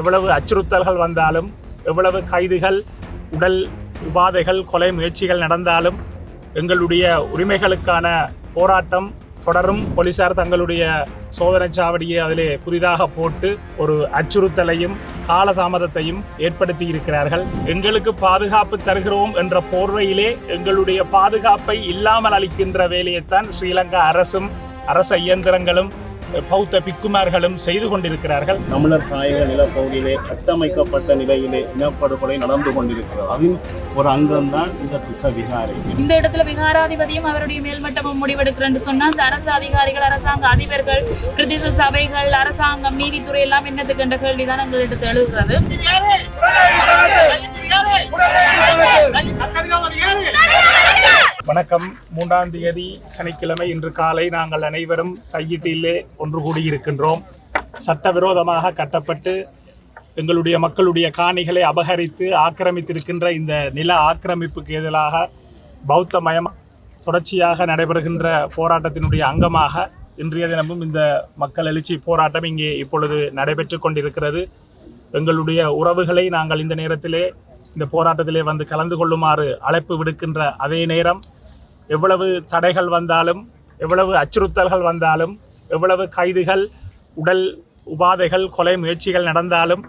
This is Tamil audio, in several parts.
எவ்வளவு அச்சுறுத்தல்கள் வந்தாலும் எவ்வளவு கைதுகள் உடல் உபாதைகள் கொலை முயற்சிகள் நடந்தாலும் எங்களுடைய உரிமைகளுக்கான போராட்டம் தொடரும். போலீசார் தங்களுடைய சோதனை சாவடியை அதிலே புதிதாக போட்டு ஒரு அச்சுறுத்தலையும் காலதாமதத்தையும் ஏற்படுத்தி இருக்கிறார்கள். எங்களுக்கு பாதுகாப்பு தருகிறோம் என்ற போர்வையிலே எங்களுடைய பாதுகாப்பை இல்லாமல் அளிக்கின்ற வேலையைத்தான் ஸ்ரீலங்கா அரசும் அரச இயந்திரங்களும் பௌத்த பிக்குமார்களும் செய்து கொண்டிருக்கிறார்கள் தமிழர் தாயக நிலப்பகுதியிலே கட்டமைக்கப்பட்ட நிலையிலே இனப்படுகொலை நடந்து கொண்டிருக்கிறது அதில் ஒரு அங்கம்தான் இந்த திச விகாரை இந்த இடத்துல விகாராதிபதியும் அவருடைய மேல்மட்டமும் முடிவெடுக்கிறேன்னு சொன்னா அந்த அரசு அதிகாரிகள் அரசாங்க அதிபர்கள் பிரதேச சபைகள் அரசாங்கம் நீதித்துறை எல்லாம் என்னத்துக்கு என்ற கேள்விதான் எங்களிடத்து எழுகிறது வணக்கம். மூன்றாம் தேதி சனிக்கிழமை இன்று காலை நாங்கள் அனைவரும் கையீட்டிலே ஒன்று கூடியிருக்கின்றோம் சட்டவிரோதமாக கட்டப்பட்டு எங்களுடைய மக்களுடைய காணிகளை அபகரித்து ஆக்கிரமித்திருக்கின்ற இந்த நில ஆக்கிரமிப்புக்கு எதிராக பௌத்த மயம் தொடர்ச்சியாக நடைபெறுகின்ற போராட்டத்தினுடைய அங்கமாக இன்றைய தினமும் இந்த மக்கள் எழுச்சி போராட்டம் இங்கே இப்பொழுது நடைபெற்று கொண்டிருக்கிறது. எங்களுடைய உறவுகளை நாங்கள் இந்த நேரத்திலே இந்த போராட்டத்திலே வந்து கலந்து கொள்ளுமாறு அழைப்பு விடுக்கின்ற அதே நேரம் எவ்வளவு தடைகள் வந்தாலும் எவ்வளவு அச்சுறுத்தல்கள் வந்தாலும் எவ்வளவு கைதுகள் உடல் உபாதைகள் கொலை முயற்சிகள் நடந்தாலும்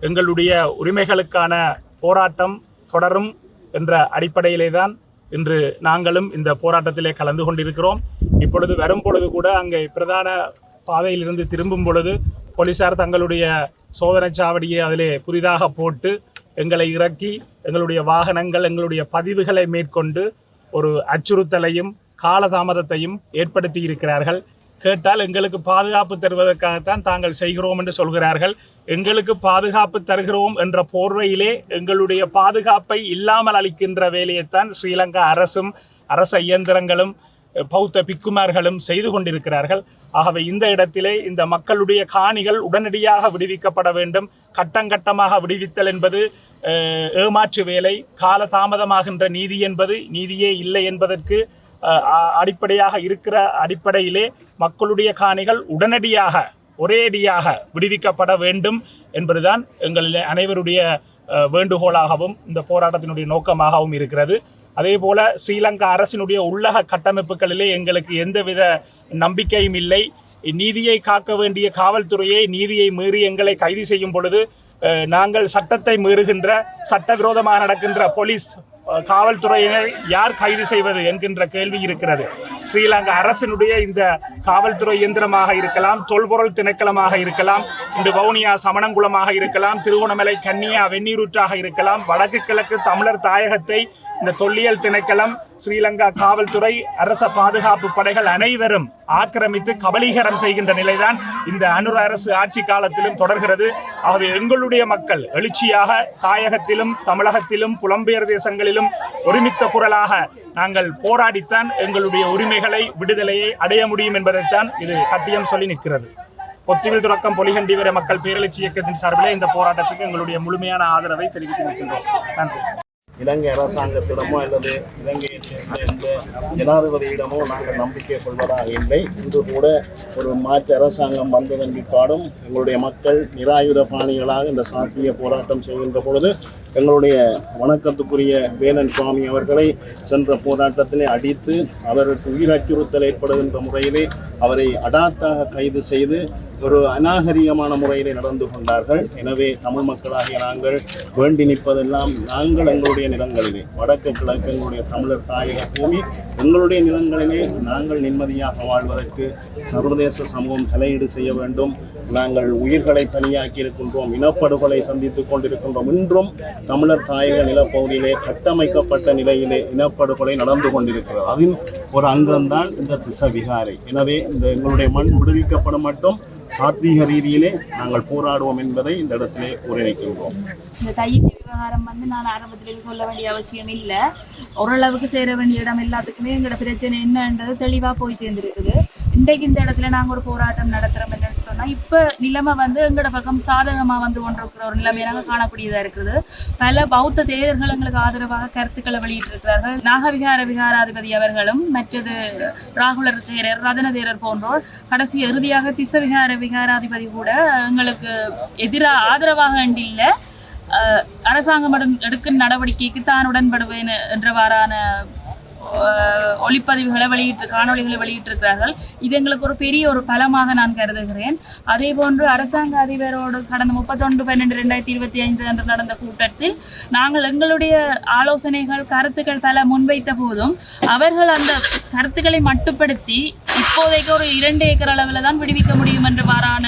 எங்களுடைய உரிமைகளுக்கான போராட்டம் தொடரும் என்ற அடிப்படையிலே தான் இன்று நாங்களும் இந்த போராட்டத்திலே கலந்து கொண்டிருக்கிறோம். இப்பொழுது வரும் பொழுது கூட அங்கே பிரதான பாதையிலிருந்து திரும்பும் பொழுது போலீசார் தங்களுடைய சோதனைச் சாவடியை அதிலே புதிதாக போட்டு எங்களை இறக்கி எங்களுடைய வாகனங்கள் எங்களுடைய பதிவுகளை மேற்கொண்டு ஒரு அச்சுறுத்தலையும் காலதாமதத்தையும் ஏற்படுத்தி இருக்கிறார்கள். கேட்டால் எங்களுக்கு பாதுகாப்பு தருவதற்காகத்தான் தாங்கள் செய்கிறோம் என்று சொல்கிறார்கள். எங்களுக்கு பாதுகாப்பு தருகிறோம் என்ற போர்வையிலே எங்களுடைய பாதுகாப்பை இல்லாமல் அளிக்கின்ற வேலையைத்தான் ஸ்ரீலங்கா அரசும் அரச இயந்திரங்களும் பௌத்த பிக்குமார்களும் செய்து கொண்டிருக்கிறார்கள். ஆகவே இந்த இடத்திலே இந்த மக்களுடைய காணிகள் உடனடியாக விடுவிக்கப்பட வேண்டும். கட்டங்கட்டமாக விடுவித்தல் என்பது ஏமாற்று வேலை. கால தாமதமாகின்ற நீதி என்பது நீதியே இல்லை என்பதற்கு அடிப்படையாக இருக்கிற அடிப்படையிலே மக்களுடைய காணிகள் உடனடியாக ஒரேடியாக விடுவிக்கப்பட வேண்டும் என்பதுதான் எங்கள் அனைவருடைய வேண்டுகோளாகவும் இந்த போராட்டத்தினுடைய நோக்கமாகவும் இருக்கிறது. அதே போல ஸ்ரீலங்கா அரசினுடைய உள்ளக கட்டமைப்புகளிலே எங்களுக்கு எந்தவித நம்பிக்கையும் இல்லை. நீதியை காக்க வேண்டிய காவல்துறையை நீதியை மீறி எங்களை கைது செய்யும் பொழுது நாங்கள் சட்டத்தை மீறுகின்ற சட்டவிரோதமாக நடக்கின்ற போலீஸ் காவல்துறையினர் யார் கைது செய்வது என்கின்ற கேள்வி இருக்கிறது. ஸ்ரீலங்கா அரசினுடைய இந்த காவல்துறை இயந்திரமாக இருக்கலாம் தொல்பொருள் திணைக்களமாக இருக்கலாம் இந்த வவுனியா சமணங்குளமாக இருக்கலாம் திருவோணமலை கன்னியா வெந்நீரூற்றாக இருக்கலாம் வடக்கு கிழக்கு தமிழர் தாயகத்தை இந்த தொல்லியல் திணைக்களம் ஸ்ரீலங்கா காவல்துறை அரச பாதுகாப்பு படைகள் அனைவரும் ஆக்கிரமித்து கபலீகரம் செய்கின்ற நிலைதான் இந்த அனுர அரசு ஆட்சி காலத்திலும் தொடர்கிறது. ஆகவே எங்களுடைய மக்கள் எழுச்சியாக தாயகத்திலும் தமிழகத்திலும் புலம்பெயர் தேசங்களிலும் ஒருமித்த குரலாக நாங்கள் போராடித்தான் எங்களுடைய உரிமைகளை விடுதலையை அடைய முடியும் என்பதைத்தான் இது கட்டியம் சொல்லி நிற்கிறது. பொத்திவில் துறக்கம் பொலிகண்டி வரை மக்கள் பேரெழுச்சி இயக்கத்தின் சார்பிலே இந்த போராட்டத்துக்கு எங்களுடைய முழுமையான ஆதரவை தெரிவித்து நிற்கின்றோம். நன்றி. இலங்கை அரசாங்கத்திடமோ அல்லது இலங்கையை சேர்ந்த எந்த ஜனாதிபதியிடமோ நாங்கள் நம்பிக்கை கொள்வதாக இல்லை. இன்று கூட ஒரு மாற்று அரசாங்கம் வந்ததன் பிற்பாடும் எங்களுடைய மக்கள் நிராயுத பாணிகளாக இந்த சாத்திய போராட்டம் செய்கின்ற பொழுது எங்களுடைய வணக்கத்துக்குரிய வேலன் சுவாமி அவர்களை சென்ற போராட்டத்திலே அடித்து அவருக்கு உயிர் அச்சுறுத்தல் ஏற்படுகின்ற முறையிலே அவரை அடாத்தாக கைது செய்து ஒரு அநாகரிகமான முறையிலே நடந்து கொண்டார்கள். எனவே தமிழ் மக்களாகிய நாங்கள் வேண்டி நிற்பதெல்லாம் நாங்கள் எங்களுடைய நிலங்களிலே. வடக்கு கிழக்கு எங்களுடைய தமிழர் தாயக பூமி எங்களுடைய நிலங்களிலே நாங்கள் நிம்மதியாக வாழ்வதற்கு சர்வதேச சமூகம் தலையீடு செய்ய வேண்டும். நாங்கள் உயிர்களை பலியாக்கி இருக்கின்றோம் இனப்படுகொலை சந்தித்துக் கொண்டிருக்கின்றோம். இன்றும் தமிழர் தாயக நிலப்பகுதியிலே கட்டமைக்கப்பட்ட நிலையிலே இனப்படுகொலை நடந்து கொண்டிருக்கிறது. அதில் ஒரு அங்கம்தான் இந்த திசவிகாரை எனவே இந்த எங்களுடைய மண் விடுவிக்கப்பட மட்டும் சாத்வீக ரீதியிலே நாங்கள் போராடுவோம் என்பதை இந்த இடத்திலே உரைக்கின்றோம் இந்த தையீட்டு விவகாரம் வந்து நான் ஆரம்பத்திலே சொல்ல வேண்டிய அவசியம் இல்லை. ஓரளவுக்கு சேர வேண்டிய இடம் எல்லாத்துக்குமே எங்களோட பிரச்சனை என்னன்றது தெளிவாக போய் சேர்ந்துருக்குது. இன்றைக்கு இந்த இடத்துல நாங்கள் ஒரு போராட்டம் நடத்துகிறோம் சொன்னால் இப்போ நிலைமை வந்து எங்களோட பக்கம் சாதகமாக வந்து கொண்டிருக்கிற ஒரு நிலைமையாக காணக்கூடியதாக இருக்குது. பல பௌத்த தேரர்கள் எங்களுக்கு ஆதரவாக கருத்துக்களை வெளியிட்டிருக்கிறார்கள். நாகவிகார விகாராதிபதி அவர்களும் மற்றது ராகுலர் தேரர் ரதன தேரர் போன்றோர் கடைசி இறுதியாக திசவிகார விகாராதிபதி கூட எங்களுக்கு எதிராக ஆதரவாக இல்லை அரசாங்கம் எடுக்கும் நடவடிக்கைக்கு தான் உடன்படுவேன் என்றவாறான ஒளிப்பதிவுகளை வெளியிட்டு காணொளிகளை வெளியிட்டிருக்கிறார்கள். இது எங்களுக்கு ஒரு பெரிய ஒரு பலமாக நான் கருதுகிறேன். அதே போன்று அரசாங்க அதிபரோடு கடந்த முப்பத்தொன்று பன்னெண்டு ரெண்டாயிரத்தி இருபத்தி ஐந்து அன்று நடந்த கூட்டத்தில் நாங்கள் எங்களுடைய ஆலோசனைகள் கருத்துக்கள் பல முன்வைத்த போதும் அவர்கள் அந்த கருத்துக்களை மட்டுப்படுத்தி இப்போதைக்கு ஒரு இரண்டு ஏக்கர் அளவில் தான் விடுவிக்க முடியும் என்றவாறான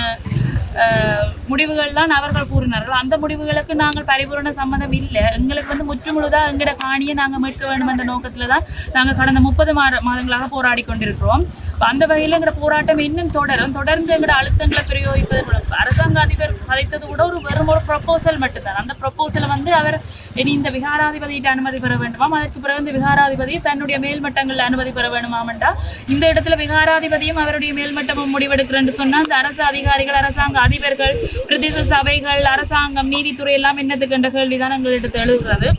முடிவுகள் தான் அவர்கள் கூறினார்கள். அந்த முடிவுகளுக்கு நாங்கள் பரிபூரண சம்மதம் இல்லை. எங்களுக்கு வந்து முற்றுமுழுதாக எங்களோட காணியை நாங்கள் மீட்க வேண்டும் என்ற நோக்கத்தில் தான் நாங்கள் கடந்த முப்பது மாத மாதங்களாக போராடி கொண்டிருக்கிறோம். அந்த வகையில் எங்களோட போராட்டம் இன்னும் தொடரும். தொடர்ந்து எங்களோட அழுத்தங்களை பிரயோகிப்பதன் மூலம் அரசாங்க அதிபர் கதைத்தது கூட ஒரு வெறும் ஒரு ப்ரப்போசல் மட்டும்தான். அந்த ப்ரப்போசலை வந்து அவர் இனி இந்த விகாராதிபதியிட்ட அனுமதி பெற வேண்டுமாம். அதற்கு பிறகு இந்த விகாராதிபதி தன்னுடைய மேல்மட்டங்களில் அனுமதி பெற வேண்டுமாம்டா இந்த இடத்துல விகாராதிபதியும் அவருடைய மேல்மட்டமும் முடிவெடுக்கிறேன் சொன்னால் அந்த அரசு அதிகாரிகள் அரசாங்க அதிபர்கள் பிரதேச சபைகள் அரசாங்கம் நீதித்துறை எல்லாம் என்னத்துக்கு என்ற கேள்விதான் எங்களிடத்து எழுகிறது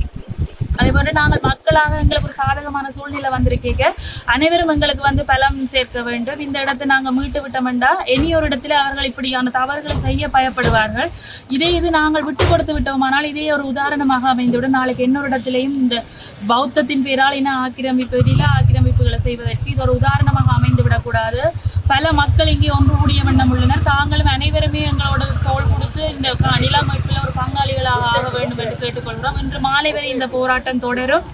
அதே போன்று நாங்கள் மக்களாக எங்களுக்கு ஒரு சாதகமான சூழ்நிலை வந்திருக்கேக்க அனைவரும் எங்களுக்கு வந்து பலம் சேர்க்க வேண்டும். இந்த இடத்தை நாங்கள் மீட்டு விட்டோம்டா இனி ஒரு இடத்துல அவர்கள் இப்படியான தவறுகளை செய்ய பயப்படுவார்கள். இதே இது நாங்கள் விட்டு கொடுத்து விட்டோமானால் இதே ஒரு உதாரணமாக அமைந்துவிடும். நாளைக்கு இன்னொரு இடத்திலையும் இந்த பௌத்தத்தின் பேரால் இன ஆக்கிரமிப்பு நில செய்வதற்கு இது ஒரு உதாரணமாக அமைந்து விடக்கூடாது. பல மக்கள் இங்கே ஒன்று கூடிய வண்ணம் உள்ளனர். தாங்களும் அனைவருமே எங்களோட தோள் கொடுத்து இந்த நில அமைப்பில் ஒரு பங்காளிகளாக ஆக வேண்டும் என்று கேட்டுக்கொள்கிறோம். இன்று மாலை வரை இந்த போராட்டம் தொடரும்.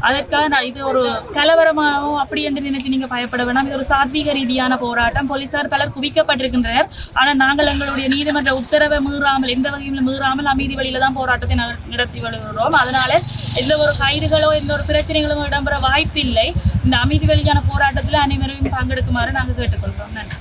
அதற்காக நான் இது ஒரு கலவரமாகவும் அப்படி என்று நினைச்சு நீங்க பயப்பட வேண்டாம் இது ஒரு சாத்வீக ரீதியான போராட்டம். போலீசார் பலர் குவிக்கப்பட்டிருக்கின்றனர். ஆனால் நாங்கள் எங்களுடைய நீதிமன்ற உத்தரவை மீறாமல் எந்த வகையிலும் மீறாமல் அமைதி வழியில தான் போராட்டத்தை நட- நடத்தி வருகிறோம். அதனால எந்த ஒரு கைதுகளோ எந்த ஒரு பிரச்சனைகளும் இடம்பெற வாய்ப்பில்லை. இந்த அமைதி வழியான போராட்டத்தில் அனைவரையும் பங்கெடுக்குமாறு நாங்கள் கேட்டுக்கொள்கிறோம். நன்றி.